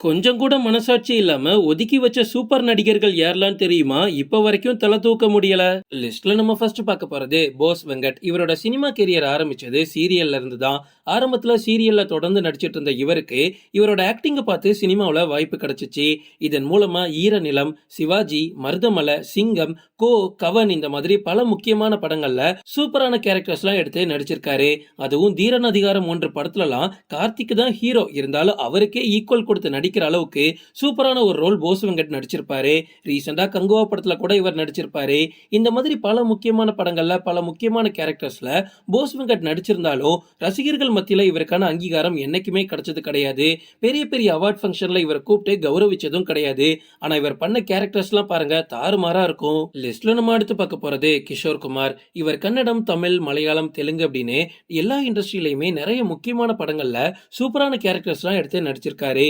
கொஞ்சம் கூட மனசாட்சி இல்லாம ஒதுக்கி வச்ச சூப்பர் நடிகர்கள் யாரெல்லாம் தெரியுமா? இப்ப வரைக்கும் தலை தூக்க முடியல. லிஸ்ட்ல நம்ம ஃபர்ஸ்ட் பார்க்க போறது போஸ் வெங்கட். இவரோட சினிமா கெரியர் ஆரம்பிச்சது சீரியல்ல இருந்து தான். ஆரம்பத்துல சீரியல்ல தொடர்ந்து நடிச்சிட்டு இருந்த இவருக்கு இவரோட ஆக்டிங்கை பார்த்து சினிமாவில் வாய்ப்பு கிடைச்சிச்சு. இதன் மூலமா ஈரநிலம் சிவாஜி மருதமலை சிங்கம் கோ கவன் இந்த மாதிரி பல முக்கியமான படங்கள்ல சூப்பரான கேரக்டர்ஸ்லாம் எடுத்து நடிச்சிருக்காரு. அதுவும் தீரன் அதிகாரம் ஒன்று படத்துலலாம் கார்த்திக் தான் ஹீரோ இருந்தாலும் அவருக்கே ஈக்குவல் கொடுத்து நடிக்கிற அளவுக்கு சூப்பரான ஒரு ரோல் போஸ் வெங்கட் நடிச்சிருப்பாரு. ரீசெண்டாக கங்குவா படத்தில் கூட இவர் நடிச்சிருப்பாரு. இந்த மாதிரி பல முக்கியமான படங்களில் பல முக்கியமான கேரக்டர்ஸ்ல போஸ் வெங்கட் நடிச்சிருந்தாலும் ரசிகர்கள் மத்தியில் இவருக்கான அங்கீகாரம் என்னைக்குமே கிடைச்சது கிடையாது. பெரிய பெரிய அவார்ட் ஃபங்க்ஷனில் இவரை கூப்பிட்டு கௌரவிச்சதும் கிடையாது. ஆனால் இவர் பண்ண கேரக்டர்ஸ்லாம் பாருங்க தாறுமாறாக இருக்கும். லிஸ்ட்ல நம்ம அடுத்து பார்க்க போறது கிஷோர் குமார். இவர் கன்னடம் தமிழ் மலையாளம் தெலுங்கு அப்படின்னு எல்லா இண்டஸ்ட்ரியிலையுமே நிறைய முக்கியமான படங்களில் சூப்பரான கேரக்டர்ஸ்லாம் எடுத்து நடிச்சிருக்காரு.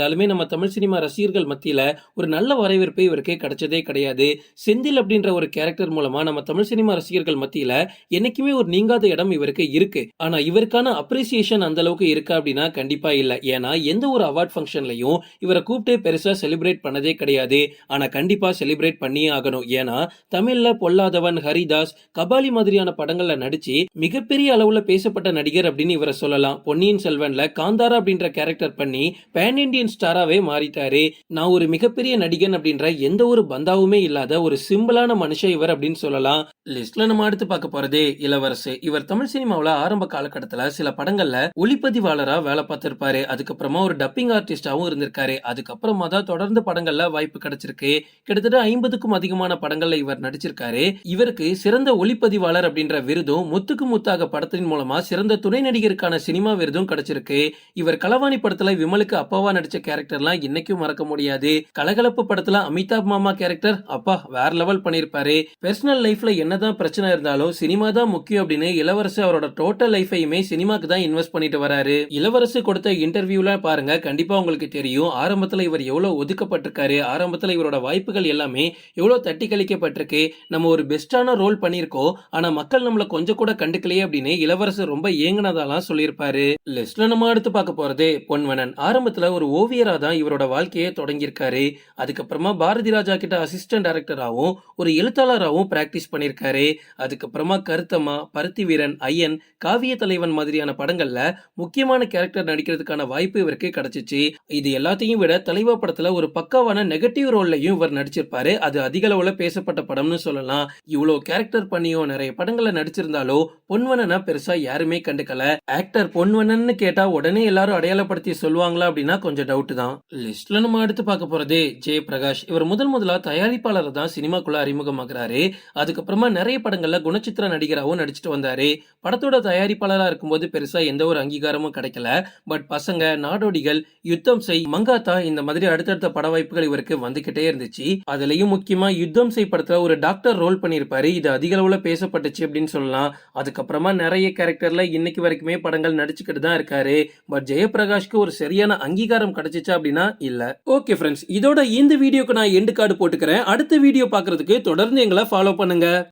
இருந்தாலுமே நம்ம தமிழ் சினிமா ரசிகர்கள் மத்தியில ஒரு நல்ல வரவேற்பு இவருக்கு கிடைச்சதே கிடையாது. செந்தில் அப்படின்ற ஒரு கேரக்டர் மூலமா நம்ம தமிழ் சினிமா ரசிகர்கள் மத்தியில என்னைக்குமே ஒரு நீங்காத இடம் இவருக்கு இருக்கு. ஆனா இவருக்கான அப்ரிசியேஷன் அந்த அளவுக்கு இருக்கா அப்படின்னா கண்டிப்பா இல்ல. ஏன்னா எந்த ஒரு அவார்ட் ஃபங்க்ஷன்லயும் இவரை கூப்பிட்டு பெருசா செலிப்ரேட் பண்ணதே கிடையாது. ஆனா கண்டிப்பா செலிப்ரேட் பண்ணியே ஆகணும். ஏன்னா தமிழ்ல பொல்லாதவன் ஹரிதாஸ் கபாலி மாதிரியான படங்கள்ல நடிச்சு மிகப்பெரிய அளவுல பேசப்பட்ட நடிகர் அப்படின்னு இவரை சொல்லலாம். பொன்னியின் செல்வன்ல காந்தாரா அப்படின்ற கேரக்டர் பண்ணி பேன் இண்டியன் ஸ்டாராவே மாறிட்டாரு. நான் ஒரு மிகப்பெரிய நடிகன் அப்படின்ற எந்த ஒரு பந்தாவுமே இல்லாத ஒரு சிம்பிளான மனுஷன் இவர் அப்படின்னு சொல்லலாம். லிஸ்ட்ல நம்ம அடுத்து பார்க்க போறது இளவரசு. இவர் தமிழ் சினிமாவில் ஆரம்ப காலகட்டத்தில் சில படங்கள்ல ஒளிப்பதிவாளரா வேலை பார்த்திருப்பாரு. அதுக்கப்புறமா ஒரு டப்பிங் ஆர்டிஸ்டாவும் இருந்திருக்காரு. அதுக்கப்புறமா தான் தொடர்ந்து படங்கள்ல வாய்ப்பு கிடைச்சிருக்கு. கிட்டத்தட்ட ஐம்பதுக்கும் அதிகமான படங்கள்ல இவர் நடிச்சிருக்காரு. இவருக்கு சிறந்த ஒளிப்பதிவாளர் அப்படின்ற விருதும் முத்துக்கு முத்தாக படத்தின் மூலமா சிறந்த துணை நடிகருக்கான சினிமா விருதும் கிடைச்சிருக்கு. இவர் களவாணி படத்துல விமலுக்கு அப்பாவா நடிச்ச கேரக்டர்லாம் இன்னைக்கும் மறக்க முடியாது. கலகலப்பு படத்துல அமிதாப் மாமா கேரக்டர் அப்பா வேற லெவல் பண்ணிருப்பாரு. பெர்சனல் லைஃப்ல என்னதான் பிரச்சனை இருந்தாலும் சினிமா தான் முக்கியம் அப்படின்னு இளவரசு அவரோட டோட்டல் லைஃபையுமே சினிமாக்கு தான் இன்வெஸ்ட் பண்ணிட்டு வராரு. இளவரசு கொடுத்த இன்டர்வியூல பாருங்க கண்டிப்பா உங்களுக்கு தெரியும். ஆரம்பத்துல இவர் எவ்வளவு ஒதுக்கப்பட்டிருக்காரு ஆரம்பத்துல இவரோட வாய்ப்புகள் எல்லாமே எவ்வளவு தட்டி கழிக்கப்பட்டிருக்கு. நம்ம ஒரு பெஸ்டான ரோல் பண்ணியிருக்கோம் ஆனா மக்கள் நம்மள கொஞ்சம் கூட கண்டுக்கலையே அப்படின்னு இளவரசு ரொம்ப ஏங்கினதாலாம் சொல்லியிருப்பாரு. லிஸ்ட்ல நம்ம அடுத்து பார்க்க போறது பொன்வனன். ஆரம்பத்துல ஒரு ஓவியராக தான் இவரோட வாழ்க்கையை தொடங்கியிருக்காரு. அதுக்கப்புறமா பாரதி ராஜா கிட்ட அசிஸ்டன்ட் டைரக்டராகவும் ஒரு எழுத்தாளராகவும் பிராக்டிஸ் பண்ணியிருக்காரு. அதுக்கப்புறமா கருத்தம்மா பருத்தி வீரன் ஐயன் காவிய தலைவன் மாதிரியான படங்கள்ல முக்கியமான கேரக்டர் நடிக்கிறதுக்கான வாய்ப்பு இவருக்கு கிடைச்சிச்சு. இது எல்லாத்தையும் விட தலைவா படத்துல ஒரு பக்காவான நெகட்டிவ் ரோல்லையும் இவர் நடிச்சிருப்பாரு. அது அதிக அளவில் பேசப்பட்ட படம்னு சொல்லலாம். இவ்வளோ கேரக்டர் பண்ணியோ நிறைய படங்களை நடிச்சிருந்தாலோ பொன்வனனா பெருசாக யாருமே கண்டுக்கல. ஆக்டர் பொன்வனன்னு கேட்டால் உடனே எல்லாரும் அடையாளப்படுத்தி சொல்லுவாங்களா அப்படின்னா கொஞ்சம் டவுட் தான். லிஸ்ட்ல நம்ம அடுத்து பார்க்க போறதே ஜெய பிரகாஷ் இவர் முதல் முதலா தயாரிப்பாளர் தான் சினிமாக்குள்ள அறிமுகமாகிறாரு அதுக்கப்புறமா நிறைய படங்கள்ல குணச்சித்திர நடிகராகவும் நடிச்சிட்டு வந்தாரு. படத்தோட தயாரிப்பாளரா இருக்கும்போது பெருசா எந்த ஒரு அங்கீகாரமும் கிடைக்கல. பட் பசங்க நாடோடிகள் யுத்தம் செய் மங்காத்தா இந்த மாதிரி அடுத்தடுத்த பட வாய்ப்புகள் இவருக்கு வந்துகிட்டே இருந்துச்சு. அதுலயும் முக்கியமா யுத்தம் செய் படத்துல ஒரு டாக்டர் ரோல் பண்ணியிருப்பாரு. இது அதிக அளவுல பேசப்பட்டுச்சு அப்படின்னு சொல்லலாம். அதுக்கப்புறமா நிறைய கேரக்டர்ல இன்னைக்கு வரைக்குமே படங்கள் நடிச்சுக்கிட்டு தான் இருக்காரு. பட் ஜெயபிரகாஷ்க்கு ஒரு சரியான அங்கீகாரம் கிடைச்சிச்சா அப்படின்னா இல்ல. ஓகே ஃப்ரெண்ட்ஸ் இதோட இந்த வீடியோக்கு நான் எண்டு கார்டு போட்டுக்கிறேன். அடுத்த வீடியோ பார்க்கறதுக்கு தொடர்ந்து எங்களை ஃபாலோ பண்ணுங்க.